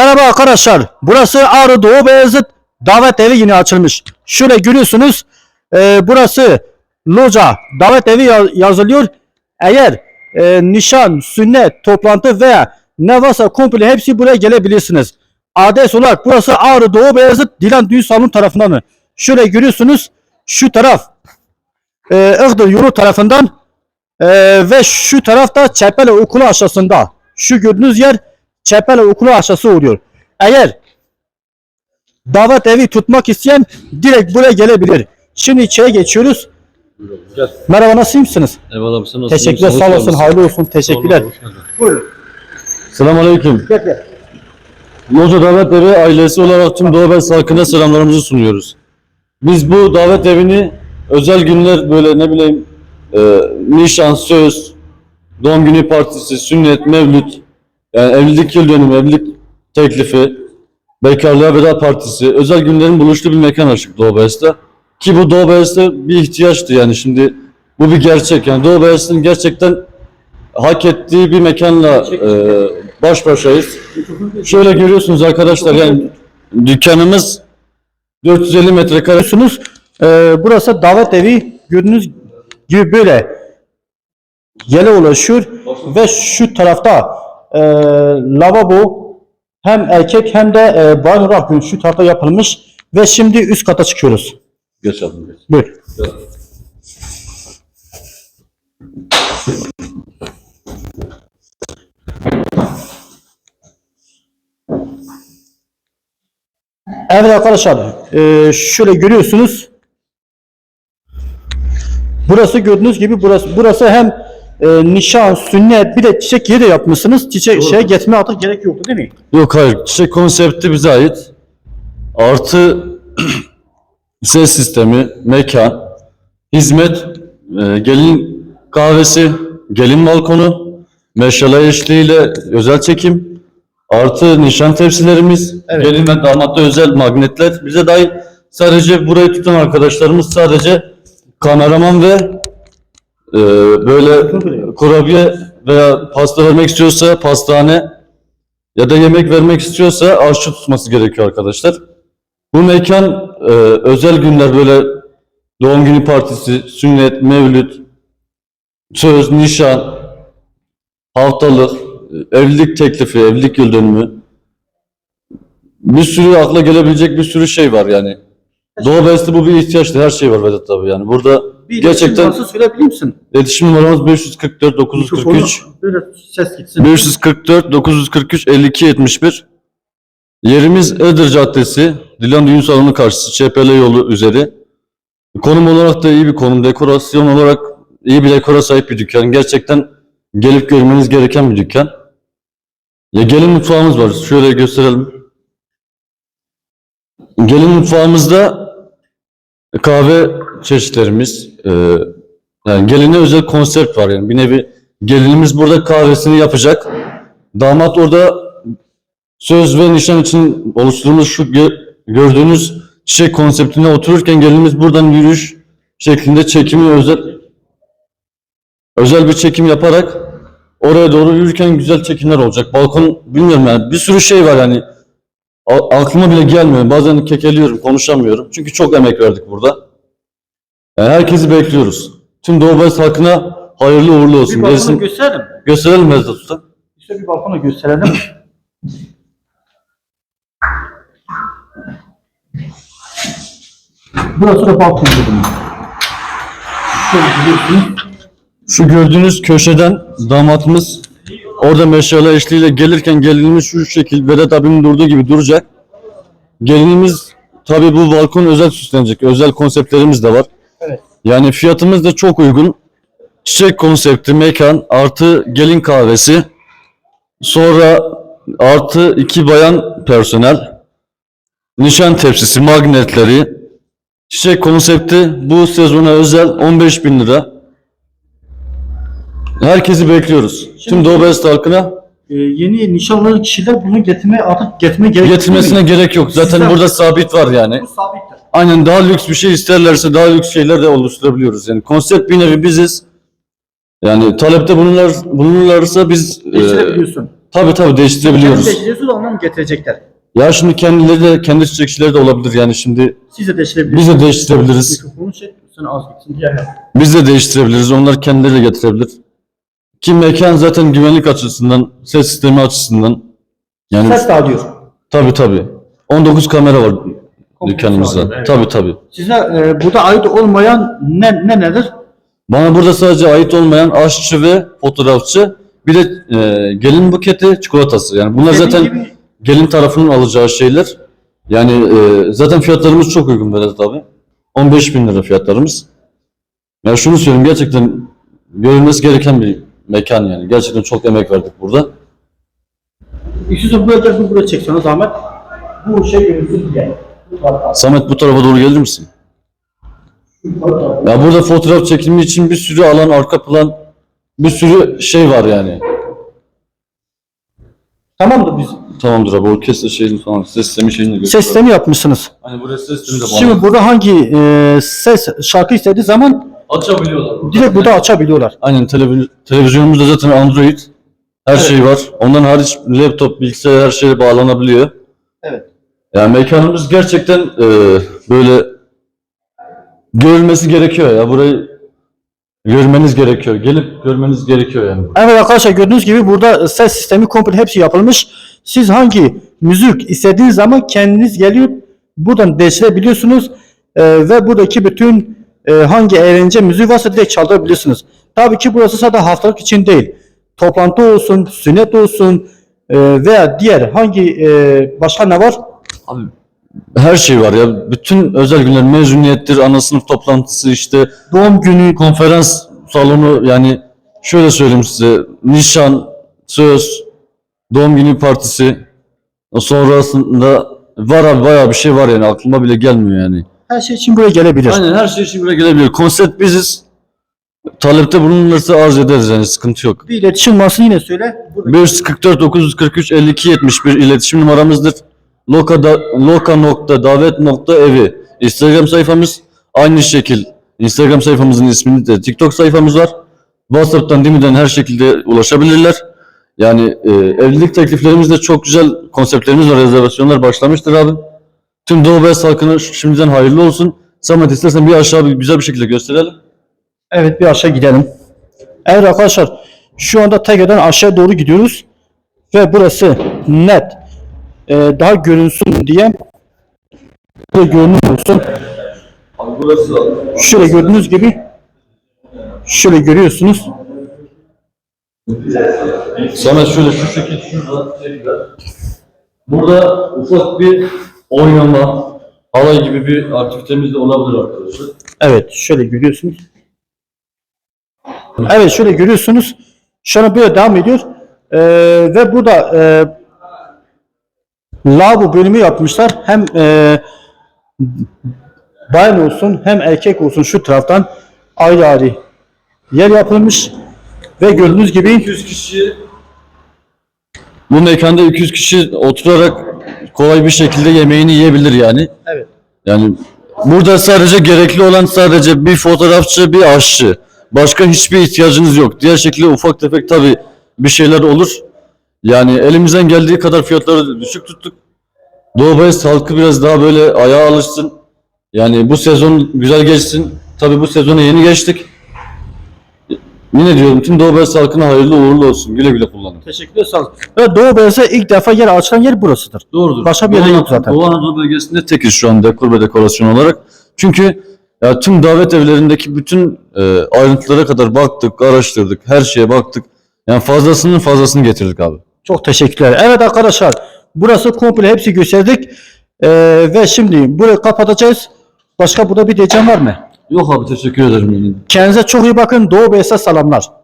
Merhaba arkadaşlar. Burası Ağrı Doğu Beyazıt davet evi yeni açılmış. Şöyle görüyorsunuz. e, burası loca davet evi ya- yazılıyor. Eğer e, nişan, sünnet, toplantı veya ne varsa komple hepsi buraya gelebilirsiniz. Adres olarak burası Ağrı Doğu Beyazıt Dilan Düğün Salonu tarafından. Şöyle görüyorsunuz. Şu taraf e, Iğdır yolu tarafından e, ve şu tarafta Çepele Okulu aşağısında. Şu gördüğünüz yer Çepele Okulu aşağısı oluyor. Eğer davet evi tutmak isteyen direkt buraya gelebilir. Şimdi içeri geçiyoruz. Gel. Merhaba nasılsınız? Eyvallah sen nasılsın? Teşekkürler sağ olasın. Hayırlı olsun. Teşekkürler. Buyurun. Selamünaleyküm. Gel gel. Loca Davet Evi ailesi olarak tüm Doğu Beyaz halkına selamlarımızı sunuyoruz. Biz bu davet evini özel günler böyle ne bileyim e, nişan, söz, doğum günü partisi, sünnet, mevlüt, yani evlilik yıl dönümü, evlilik teklifi, bekarlığa veda partisi, özel günlerin buluştuğu bir mekan açtık Doğu Beyaz'da. Ki bu Doğu Beyaz'da bir ihtiyaçtı yani şimdi bu bir gerçek yani Doğu Beyaz'ın gerçekten hak ettiği bir mekanla e, baş başayız. Şöyle görüyorsunuz arkadaşlar yani dükkanımız 450 metrekare. Görüyorsunuz. e, burası davet evi. Gördüğünüz gibi böyle yere ulaşıyor ve şu tarafta e, lavabo hem erkek hem de e, bayan olarak şu tarafta yapılmış ve şimdi üst kata çıkıyoruz. Geç abim geç. Buyur. Evet arkadaşlar, e, şöyle görüyorsunuz. Burası gördüğünüz gibi burası burası hem e, nişan, sünnet bir de çiçek yeri de yapmışsınız. Çiçek şeye getme artık gerek yoktu değil mi? Yok hayır çiçek konsepti bize ait. Artı ses sistemi, mekan, hizmet, e, gelin kahvesi, gelin balkonu, meşale eşliğiyle özel çekim, artı nişan tepsilerimiz, Evet. gelin ve damatta özel magnetler. Bize dair sadece burayı tutan arkadaşlarımız sadece kameraman ve e, böyle kurabiye veya pasta vermek istiyorsa pastane ya da yemek vermek istiyorsa aşçı tutması gerekiyor arkadaşlar. Bu mekan e, özel günler böyle doğum günü partisi, sünnet, mevlüt, söz, nişan, haftalık, e, evlilik teklifi, evlilik yıl dönümü. Bir sürü akla gelebilecek bir sürü şey var yani. Doğu Beyazıt'ta bu bir ihtiyaçtı. Her şey var Vedat tabii yani. Burada Bir Gerçekten- Nasıl söyleyebilir misin? iletişim numaramız 544 943 Böyle ses gitsin. 544 943 52 71 Yerimiz Iğdır Caddesi, Dilan Düğün Salonu karşısı, ÇPL yolu üzeri. Konum olarak da iyi bir konum, dekorasyon olarak iyi bir dekora sahip bir dükkan. Gerçekten gelip görmeniz gereken bir dükkan. Ya gelin mutfağımız var, şöyle gösterelim. Gelin mutfağımızda kahve çeşitlerimiz, e, yani geline özel konsept var yani bir nevi gelinimiz burada kahvesini yapacak. Damat orada söz ve nişan için oluşturulmuş şu gö- gördüğünüz çiçek konseptine otururken gelinimiz buradan yürüyüş şeklinde çekimi özel özel bir çekim yaparak oraya doğru yürürken güzel çekimler olacak. Balkon bilmiyorum yani bir sürü şey var yani aklıma bile gelmiyor. Bazen kekeliyorum, konuşamıyorum. Çünkü çok emek verdik burada. Yani herkesi bekliyoruz. Tüm Doğu Beyaz halkına hayırlı uğurlu Bir olsun. balkonu Gerisini gösterelim. gösterelim Vedat Usta. İşte bir balkonu gösterelim. Burası da balkon görüyorsunuz. Şu gördüğünüz köşeden damatımız orada meşale eşliğiyle gelirken gelinimiz şu şekil Vedat abinin durduğu gibi duracak. Gelinimiz tabi bu balkon özel süslenecek. Özel konseptlerimiz de var. Evet. Yani fiyatımız da çok uygun. Çiçek konsepti, mekan, artı gelin kahvesi. Sonra artı iki bayan personel. Nişan tepsisi, magnetleri. Çiçek konsepti bu sezona özel 15 bin lira. Herkesi bekliyoruz. Tüm Doğu Beyazıt halkına Ee, yeni nişanlı kişiler bunu getirmeye artık getirme gerek getirmesine gerek yok. Zaten Sizden- burada sabit var yani. Bu sabittir. Aynen daha lüks bir şey isterlerse daha lüks şeyler de oluşturabiliyoruz. Yani konsept bir nevi biziz. Yani talepte bulunurlar, bulunurlarsa biz e, Geçirebiliyorsun. Tabii tabii değiştirebiliyoruz. Değiştiriyorsunuz ondan getirecekler. Ya şimdi kendileri de kendi çiçekçileri de olabilir yani şimdi Siz de değiştirebilirsiniz. biz de değiştirebiliriz. Mikrofonu şey, sen az gitsin diye. Biz de değiştirebiliriz. Onlar kendileri de getirebilir. Ki mekan zaten güvenlik açısından, ses sistemi açısından yani Ses dağılıyor. tabii tabii. 19 kamera var dükkanımızda. Tabii tabii. Size e, burada ait olmayan ne, ne nedir? Bana burada sadece ait olmayan aşçı ve fotoğrafçı bir de e, gelin buketi çikolatası. Yani bunlar Dediğim zaten gibi- gelin tarafının alacağı şeyler. Yani e, zaten fiyatlarımız çok uygun Vedat abi. 15 bin lira fiyatlarımız. Ya şunu söyleyeyim gerçekten görülmesi gereken bir mekan yani. Gerçekten çok emek verdik burada. İstiyorsan buraya gel, buraya çek sana zahmet. Bu şey görünsün diye. Samet bu tarafa doğru gelir misin? Ya burada fotoğraf çekimi için bir sürü alan, arka plan, bir sürü şey var yani. Tamamdır biz. Tamamdır abi o kes şeyini falan ses sistemi şeyini de göster. Ses sistemi yapmışsınız. Hani buraya ses sistemi de Şimdi burada hangi e, ses şarkı istediği zaman açabiliyorlar. direkt burada açabiliyorlar. Aynen televiz- televizyonumuzda zaten Android her şey var. Ondan hariç laptop, bilgisayar her şeye bağlanabiliyor. Evet. Yani mekanımız gerçekten e, böyle görülmesi gerekiyor ya. Burayı görmeniz gerekiyor. Gelip görmeniz gerekiyor yani. Evet arkadaşlar gördüğünüz gibi burada ses sistemi komple hepsi yapılmış. Siz hangi müzik istediğiniz zaman kendiniz geliyor buradan değiştirebiliyorsunuz Ee, ve buradaki bütün e, hangi eğlence müziği varsa direkt çaldırabilirsiniz. Tabii ki burası sadece haftalık için değil. Toplantı olsun, sünnet olsun e, veya diğer hangi e, başka ne var? Abi her şey var ya. Bütün özel günler mezuniyettir, ana sınıf toplantısı işte Doğum günü, konferans salonu yani şöyle söyleyeyim size nişan, söz, doğum günü partisi sonrasında var abi bayağı bir şey var yani aklıma bile gelmiyor yani. Her şey için buraya gelebilir. Aynen her şey için buraya gelebilir. Konsept biziz. Talepte bulunursa arz ederiz yani sıkıntı yok. Bir iletişim numarasını yine söyle. Burada 544 943 52 71 iletişim numaramızdır. Loka da, loka.davet.evi Instagram sayfamız aynı şekil. Instagram sayfamızın ismini de TikTok sayfamız var. WhatsApp'tan Dimi'den her şekilde ulaşabilirler. Yani e, evlilik tekliflerimizde çok güzel konseptlerimiz var. Rezervasyonlar başlamıştır abi. Tüm Doğu Beyaz halkına şimdiden hayırlı olsun. Samet istersen bir aşağı bir güzel bir şekilde gösterelim. Evet bir aşağı gidelim. Evet arkadaşlar şu anda tekrardan aşağı doğru gidiyoruz. Ve burası net. Ee, daha görünsün diye burada görünüm olsun. Şöyle gördüğünüz gibi şöyle görüyorsunuz. Sana şöyle şu şekil şurada. Burada ufak bir oynama, halay gibi bir aktivitemiz de olabilir arkadaşlar. Evet şöyle görüyorsunuz. Evet şöyle görüyorsunuz. Şu an böyle devam ediyor. Ee, ve burada e, lavabo bölümü yapmışlar. Hem e, bayan olsun hem erkek olsun şu taraftan ayrı ayrı yer yapılmış. Ve gördüğünüz gibi 200 kişi bu mekanda 200 kişi oturarak kolay bir şekilde yemeğini yiyebilir yani. evet. Yani burada sadece gerekli olan sadece bir fotoğrafçı, bir aşçı. Başka hiçbir ihtiyacınız yok. Diğer şekilde ufak tefek tabi bir şeyler olur. Yani elimizden geldiği kadar fiyatları düşük tuttuk. Doğu Bayız halkı biraz daha böyle ayağa alışsın. Yani bu sezon güzel geçsin. Tabi bu sezona yeni geçtik. Yine diyorum tüm Doğu Bayız halkına hayırlı uğurlu olsun. Güle güle kullanın. Teşekkürler sağ olun. Ve Doğu Beyaz'a ilk defa yer açılan yer burasıdır. Doğrudur. Başka bir yerde Doğu- yok zaten. Doğu Anadolu bölgesinde tekiz şu an dekor ve dekorasyon olarak. Çünkü ya tüm davet evlerindeki bütün e, ayrıntılara kadar baktık, araştırdık, her şeye baktık. Yani fazlasının fazlasını getirdik abi. Çok teşekkürler. Evet arkadaşlar burası komple hepsi gösterdik. Ee, ve şimdi burayı kapatacağız. Başka burada bir diyeceğim var mı? Yok abi teşekkür ederim. Kendinize çok iyi bakın. Doğu Beyaz'a selamlar.